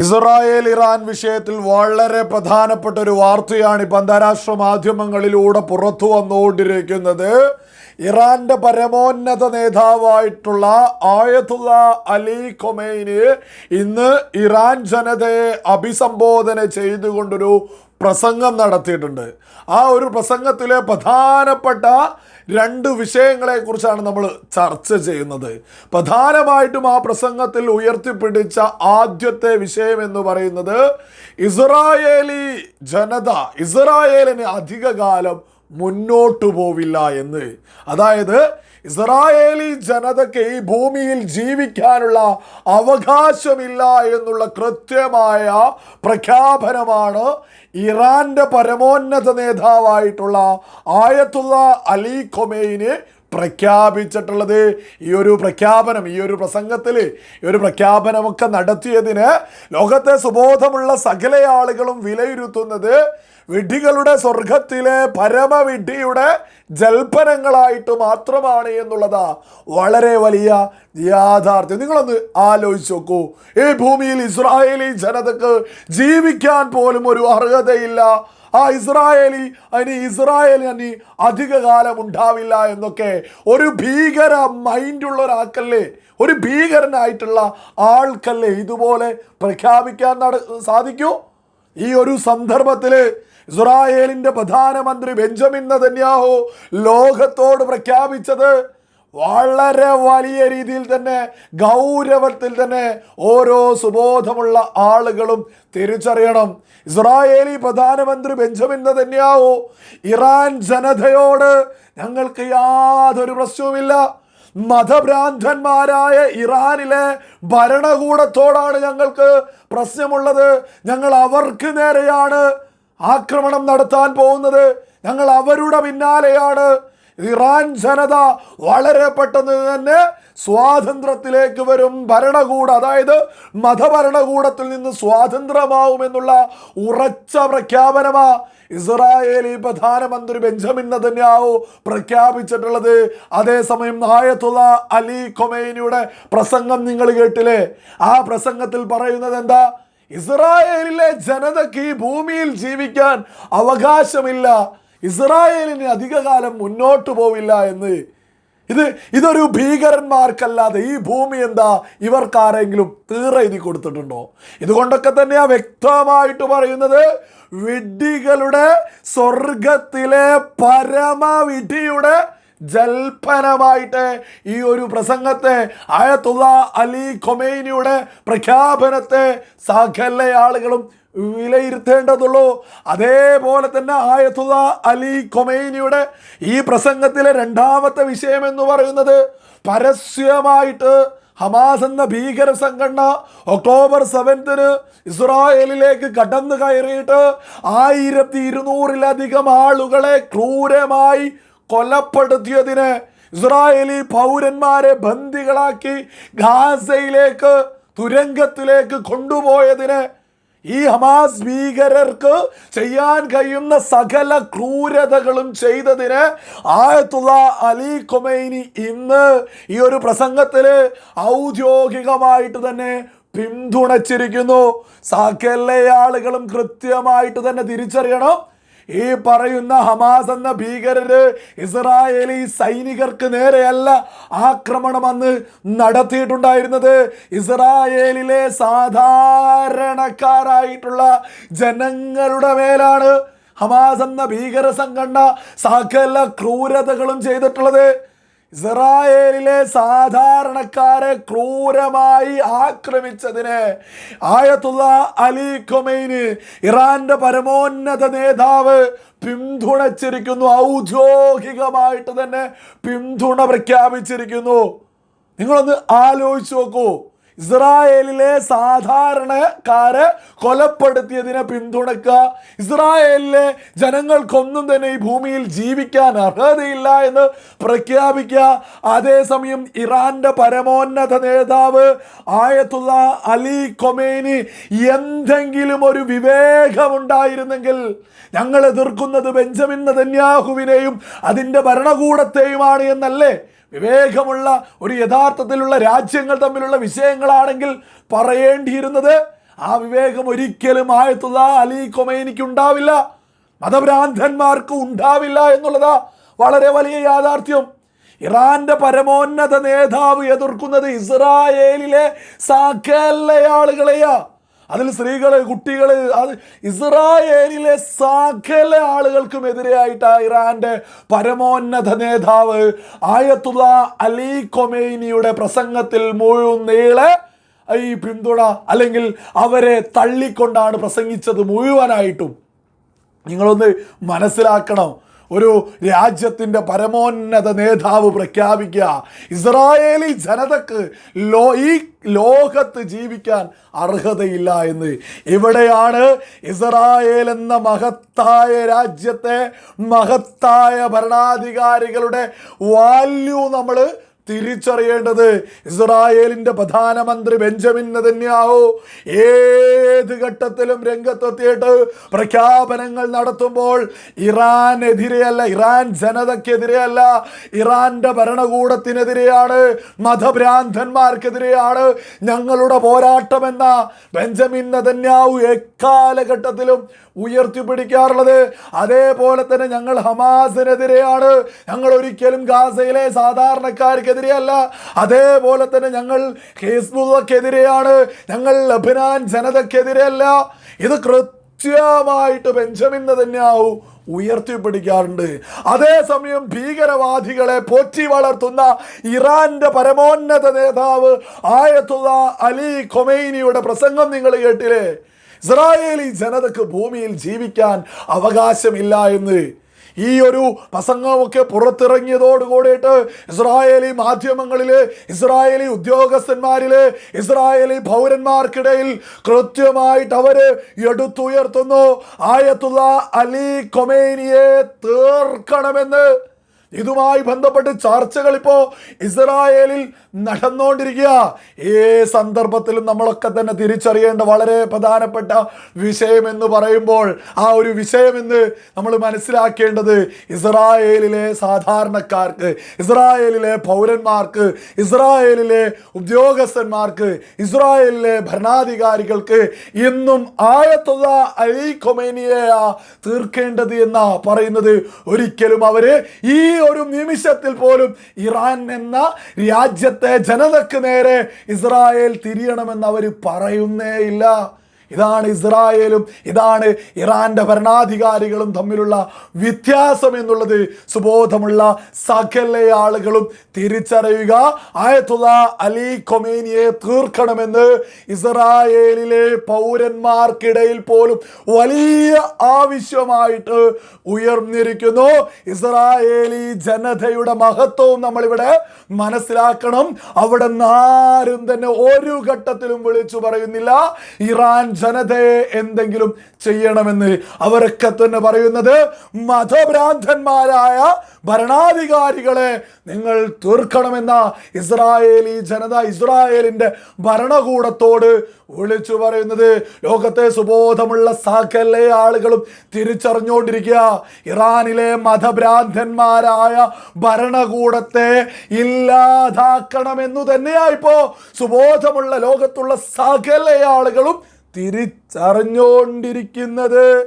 Israel Iran വിഷയത്തിൽ വളരെ പ്രധാനപ്പെട്ട ഒരു വാർത്തയാണ് ഇപ്പം അന്താരാഷ്ട്ര മാധ്യമങ്ങളിലൂടെ പുറത്തു വന്നുകൊണ്ടിരിക്കുന്നത്. ഇറാന്റെ പരമോന്നത നേതാവായിട്ടുള്ള ആയതുള്ള അലി കൊമൈന് ഇന്ന് ഇറാൻ ജനതയെ അഭിസംബോധന ചെയ്തുകൊണ്ടൊരു പ്രസംഗം നടത്തിയിട്ടുണ്ട്. ആ ഒരു പ്രസംഗത്തിലെ പ്രധാനപ്പെട്ട രണ്ട് വിഷയങ്ങളെക്കുറിച്ചാണ് നമ്മൾ ചർച്ച ചെയ്യുന്നത്. പ്രധാനമായിട്ടും ആ പ്രസംഗത്തിൽ ഉയർത്തിപ്പിടിച്ച ആദ്യത്തെ വിഷയം എന്ന് പറയുന്നത് ഇസ്രായേലി ജനത ഇസ്രായേലിന് അധികകാലം മുന്നോട്ടു പോവില്ല എന്ന്. അതായത് ഇസ്രായേലി ജനതയ്ക്ക് ഈ ഭൂമിയിൽ ജീവിക്കാനുള്ള അവകാശമില്ല എന്നുള്ള കൃത്യമായ പ്രഖ്യാപനമാണ് ഇറാന്റെ പരമോന്നത നേതാവായിട്ടുള്ള ആയത്തുള്ള അലി ഖൊമൈനി പ്രഖ്യാപിച്ചിട്ടുള്ളത്. ഈ ഒരു പ്രഖ്യാപനം ഈ ഒരു പ്രസംഗത്തിൽ ഈ ഒരു പ്രഖ്യാപനമൊക്കെ നടത്തിയതിന് ലോകത്തെ സുബോധമുള്ള സകല ആളുകളും വിലയിരുത്തുന്നത് വിഡ്ഢികളുടെ സ്വർഗത്തിലെ പരമവിഡ്ഢിയുടെ ജൽപ്പനങ്ങളായിട്ട് മാത്രമാണ് എന്നുള്ളതാ വളരെ വലിയ യാഥാർത്ഥ്യം. നിങ്ങളൊന്ന് ആലോചിച്ച് നോക്കൂ. ഈ ഭൂമിയിൽ ഇസ്രായേലി ജനതക്ക് ജീവിക്കാൻ പോലും ഒരു അർഹതയില്ല. ആ ഇസ്രായേലി അതിന് ഇസ്രായേലിന് അധിക കാലം ഉണ്ടാവില്ല എന്നൊക്കെ ഒരു ഭീകര മൈൻഡുള്ള ഒരാൾക്കല്ലേ? ഒരു ഭീകരനായിട്ടുള്ള ആൾക്കല്ലേ ഇതുപോലെ പ്രഖ്യാപിക്കാൻ നട സാധിക്കൂ? ഈ ഒരു സന്ദർഭത്തിൽ ഇസ്രായേലിന്റെ പ്രധാനമന്ത്രി ബെഞ്ചമിൻ നതന്യാഹു ലോകത്തോട് പ്രഖ്യാപിച്ചത് വളരെ വലിയ രീതിയിൽ തന്നെ ഗൗരവത്തിൽ തന്നെ ഓരോ സുബോധമുള്ള ആളുകളും തിരിച്ചറിയണം. ഇസ്രായേലി പ്രധാനമന്ത്രി ബെഞ്ചമിൻ നതന്യാഹു ഇറാൻ ജനതയോട് ഞങ്ങൾക്ക് യാതൊരു പ്രശ്നവുമില്ല. മതഭ്രാന്തന്മാരായ ഇറാനിലെ ഭരണകൂടത്തോടാണ് ഞങ്ങൾക്ക് പ്രശ്നമുള്ളത്. ഞങ്ങൾ അവർക്ക് നേരെയാണ് ആക്രമണം നടത്താൻ പോകുന്നത് ഞങ്ങൾ അവരുടെ പിന്നാലെയാണ്. ഇറാൻ ജനത വളരെ പെട്ടെന്ന് തന്നെ സ്വാതന്ത്ര്യത്തിലേക്ക് വരും. ഭരണകൂടം അതായത് മതഭരണകൂടത്തിൽ നിന്ന് സ്വാതന്ത്ര്യമാവുമെന്നുള്ള ഉറച്ച പ്രഖ്യാപനമാ ഇസ്രായേലി പ്രധാനമന്ത്രി ബെഞ്ചമിൻ നതന്യാവു പ്രഖ്യാപിച്ചിട്ടുള്ളത്. അതേസമയം നായത്തുള്ള അലി കൊമൈനിയുടെ പ്രസംഗം നിങ്ങൾ കേട്ടില്ലേ? ആ പ്രസംഗത്തിൽ പറയുന്നത് എന്താ? ഇസ്രായേലിലെ ജനതയ്ക്ക് ഈ ഭൂമിയിൽ ജീവിക്കാൻ അവകാശമില്ല. ഇസ്രായേലിന് അധികകാലം മുന്നോട്ട് പോവില്ല എന്ന്. ഇത് ഇതൊരു ഭീകരന്മാർക്കല്ലാതെ ഈ ഭൂമി എന്താ? ഇവർക്കാരെങ്കിലും തീറെഴുതി കൊടുത്തിട്ടുണ്ടോ? ഇതുകൊണ്ടൊക്കെ തന്നെയാ വ്യക്തമായിട്ട് പറയുന്നത്. വിഡ്ഢികളുടെ സ്വർഗത്തിലെ പരമവിധിയുടെ ജൽപ്പനമായിട്ട് ഈ ഒരു പ്രസംഗത്തെ ആയത്തുള്ള അലി ഖൊമൈനിയുടെ പ്രഖ്യാപനത്തെ സകല ആളുകളും വിലയിരുത്തേണ്ടതുള്ളൂ. അതേപോലെ തന്നെ ആയത്തുള്ള അലി കൊമേനിയുടെ ഈ പ്രസംഗത്തിലെ രണ്ടാമത്തെ വിഷയം എന്ന് പറയുന്നത് പരസ്യമായിട്ട് ഹമാസ് എന്ന ഭീകര സംഘടന ഒക്ടോബർ സെവൻത്തിന് ഇസ്രായേലിലേക്ക് കടന്നു കയറിയിട്ട് ആയിരത്തി ഇരുന്നൂറിലധികം ആളുകളെ ക്രൂരമായി കൊലപ്പെടുത്തിയതിന് ഇസ്രായേലി പൗരന്മാരെ ബന്ദികളാക്കി ഗാസയിലേക്ക് തുരങ്കത്തിലേക്ക് കൊണ്ടുപോയതിന് ഈ ഹമാസ് ഭീകരർക്ക് ചെയ്യാൻ കഴിയുന്ന സകല ക്രൂരതകളും ചെയ്തതിന് ആയത്തുള്ള അലി കൊമൈനി ഇന്ന് ഈ ഒരു പ്രസംഗത്തിൽ ഔദ്യോഗികമായിട്ട് തന്നെ പിന്തുണച്ചിരിക്കുന്നു. സകല ആളുകളും കൃത്യമായിട്ട് തന്നെ തിരിച്ചറിയണം. ഈ പറയുന്ന ഹമാസ് എന്ന ഭീകരര് ഇസ്രായേലി സൈനികർക്ക് നേരെയല്ല ആക്രമണം അന്ന് നടത്തിയിട്ടുണ്ടായിരുന്നത്. ഇസ്രായേലിലെ സാധാരണക്കാരായിട്ടുള്ള ജനങ്ങളുടെ മേലാണ് ഹമാസ് എന്ന ഭീകര സംഘടന സകല ക്രൂരതകളും ചെയ്തിട്ടുള്ളത്. ഇസ്രായേലിലെ സാധാരണക്കാരെ ക്രൂരമായി ആക്രമിച്ചതിന് ആയത്തുള്ള അലി ഖൊമൈന് ഇറാന്റെ പരമോന്നത നേതാവ് പിന്തുണച്ചിരിക്കുന്നു ഔദ്യോഗികമായിട്ട് തന്നെ പിന്തുണ പ്രഖ്യാപിച്ചിരിക്കുന്നു. നിങ്ങളൊന്ന് ആലോചിച്ചു നോക്കൂ. ഇസ്രായേലിലെ സാധാരണക്കാരെ കൊലപ്പെടുത്തിയതിനെ പിന്തുണക്കുക ഇസ്രായേലിലെ ജനങ്ങൾക്കൊന്നും തന്നെ ഈ ഭൂമിയിൽ ജീവിക്കാൻ അർഹതയില്ല എന്ന് പ്രഖ്യാപിക്കുക. അതേസമയം ഇറാന്റെ പരമോന്നത നേതാവ് ആയത്തുള്ള അലി കൊമേനി എന്തെങ്കിലും ഒരു വിവേകമുണ്ടായിരുന്നെങ്കിൽ ഞങ്ങൾ എതിർക്കുന്നത് ബെഞ്ചമിൻ നതന്യാഹുവിനെയും അതിന്റെ ഭരണകൂടത്തെയുമാണ് എന്നല്ലേ? വിവേകമുള്ള ഒരു യഥാർത്ഥത്തിലുള്ള രാജ്യങ്ങൾ തമ്മിലുള്ള വിഷയങ്ങളാണെങ്കിൽ പറയേണ്ടിയിരുന്നത് ആ വിവേകം ഒരിക്കലും ആയത്തുള്ള അലി കൊമൈനിക്ക് ഉണ്ടാവില്ല. മതഭ്രാന്തന്മാർക്ക് ഉണ്ടാവില്ല എന്നുള്ളതാ വളരെ വലിയ യാഥാർത്ഥ്യം. ഇറാന്റെ പരമോന്നത നേതാവ് എതിർക്കുന്നത് ഇസ്രായേലിലെ സകല അതിൽ സ്ത്രീകൾ കുട്ടികൾ അത് ഇസ്രായേലിലെ സകല ആളുകൾക്കും എതിരെയായിട്ട് ഇറാന്റെ പരമോന്നത നേതാവ് ആയത്തുള്ള അലി കൊമേനിയുടെ പ്രസംഗത്തിൽ മുഴുവൻ നീളെ ഈ പിന്തുണ അല്ലെങ്കിൽ അവരെ തള്ളിക്കൊണ്ടാണ് പ്രസംഗിച്ചത് മുഴുവനായിട്ടും. നിങ്ങളൊന്ന് മനസ്സിലാക്കണം. ഒരു രാജ്യത്തിന്റെ പരമോന്നത നേതാവ് പ്രഖ്യാപിക്കുക. ഇസ്രായേലി ജനതക്ക് ലോ ഈ ലോകത്ത് ജീവിക്കാൻ അർഹതയില്ല എന്ന്. ഇവിടെയാണ് ഇസ്രായേൽ എന്ന മഹത്തായ രാജ്യത്തെ മഹത്തായ ഭരണാധികാരികളുടെ വാല്യൂ നമ്മൾ തിരിച്ചറിയേണ്ടത് ഇസ്രായേലിന്റെ പ്രധാനമന്ത്രി ബെഞ്ചമിൻ നെതന്യാഹു. ഏത് ഘട്ടത്തിലും രംഗത്തെത്തിയിട്ട് പ്രഖ്യാപനങ്ങൾ നടത്തുമ്പോൾ ഇറാനെതിരെയല്ല ഇറാൻ ജനതയ്ക്കെതിരെയല്ല ഇറാന്റെ ഭരണകൂടത്തിനെതിരെയാണ് മതഭ്രാന്തന്മാർക്കെതിരെയാണ് ഞങ്ങളുടെ പോരാട്ടമെന്ന ബെഞ്ചമിൻ നെതന്യാഹു എക്കാലഘട്ടത്തിലും ഉയർത്തിപ്പിടിക്കാറുള്ളത്. അതേപോലെ തന്നെ ഞങ്ങൾ ഹമാസിനെതിരെയാണ്. ഞങ്ങൾ ഒരിക്കലും ഗാസയിലെ സാധാരണക്കാർക്കെതിരെയല്ല അതേപോലെ തന്നെ ഞങ്ങൾ ഹിസ്ബുള്ളക്കെതിരെയാണ് ഞങ്ങൾ ലബനാൻ ജനതക്കെതിരെയല്ല. ഇത് കൃത്യമായിട്ട് ബെഞ്ചമിൻ തന്നെയാവും ഉയർത്തിപ്പിടിക്കാറുണ്ട്. അതേസമയം ഭീകരവാദികളെ പോറ്റി വളർത്തുന്ന ഇറാന്റെ പരമോന്നത നേതാവ് ആയത്തുള്ള അലി കൊമൈനിയുടെ പ്രസംഗം നിങ്ങൾ കേട്ടില്ലേ? ഇസ്രായേലി ജനതക്ക് ഭൂമിയിൽ ജീവിക്കാൻ അവകാശമില്ല എന്ന്. ഈ ഒരു പ്രസംഗമൊക്കെ പുറത്തിറങ്ങിയതോട് കൂടിയിട്ട് ഇസ്രായേലി മാധ്യമങ്ങളിൽ ഇസ്രായേലി ഉദ്യോഗസ്ഥന്മാരിൽ ഇസ്രായേലി പൗരന്മാർക്കിടയിൽ കൃത്യമായിട്ട് അവർ എടുത്തുയർത്തുന്നു. ആയത്തുള്ള അലി കൊമേനിയെ തീർക്കണമെന്ന് ഇതുമായി ബന്ധപ്പെട്ട് ചർച്ചകൾ ഇപ്പോൾ ഇസ്രായേലിൽ നടന്നുകൊണ്ടിരിക്കുക ഈ സന്ദർഭത്തിലും നമ്മളൊക്കെ തന്നെ തിരിച്ചറിയേണ്ട വളരെ പ്രധാനപ്പെട്ട വിഷയം എന്ന് പറയുമ്പോൾ ആ ഒരു വിഷയമെന്ന് നമ്മൾ മനസ്സിലാക്കേണ്ടത് ഇസ്രായേലിലെ സാധാരണക്കാർക്ക് ഇസ്രായേലിലെ പൗരന്മാർക്ക് ഇസ്രായേലിലെ ഉദ്യോഗസ്ഥന്മാർക്ക് ഇസ്രായേലിലെ ഭരണാധികാരികൾക്ക് ഇന്നും ആയത്തുള്ള അലി കൊമേനിയ തീർക്കേണ്ടത് എന്നാ പറയുന്നത്. ഒരിക്കലും അവർ ഈ ഒരു നിമിഷത്തിൽ പോലും ഇറാൻ എന്ന രാജ്യത്തെ ജനതക്ക് നേരെ ഇസ്രായേൽ തിരിയണമെന്ന് അവർ പറയുന്നേ ഇല്ല. ഇതാണ് ഇസ്രായേലും ഇതാണ് ഇറാന്റെ ഭരണാധികാരികളും തമ്മിലുള്ള വ്യത്യാസം എന്നുള്ളത് സുബോധമുള്ള സകല ആളുകളും തിരിച്ചറിയുക. ആയത്തുള്ള അലി കൊമേനിയെ തീർക്കണമെന്ന് ഇസ്രായേലിലെ പൗരന്മാർക്കിടയിൽ പോലും വലിയ ആവശ്യമായിട്ട് ഉയർന്നിരിക്കുന്നു. ഇസ്രായേലി ജനതയുടെ മഹത്വവും നമ്മളിവിടെ മനസ്സിലാക്കണം. അവിടെ നിന്ന് ആരും തന്നെ ഒരു ഘട്ടത്തിലും വിളിച്ചു പറയുന്നില്ല. ഇറാൻ ജനതയെ എന്തെങ്കിലും ചെയ്യണമെന്ന് അവരൊക്കെ തന്നെ പറയുന്നത് മതഭ്രാന്തന്മാരായ ഭരണാധികാരികളെ നിങ്ങൾ തീർക്കണമെന്ന ഇസ്രായേലി ജനത ഇസ്രായേലിന്റെ ഭരണകൂടത്തോട് വിളിച്ചു പറയുന്നത്. ലോകത്തെ സുബോധമുള്ള സകല ആളുകളും തിരിച്ചറിഞ്ഞുകൊണ്ടിരിക്കുക. ഇറാനിലെ മതഭ്രാന്തന്മാരായ ഭരണകൂടത്തെ ഇല്ലാതാക്കണമെന്നു തന്നെയായിപ്പോ സുബോധമുള്ള ലോകത്തുള്ള സകല ആളുകളും തിരിച്ചറിഞ്ഞുകൊണ്ടിരിക്കുന്നത്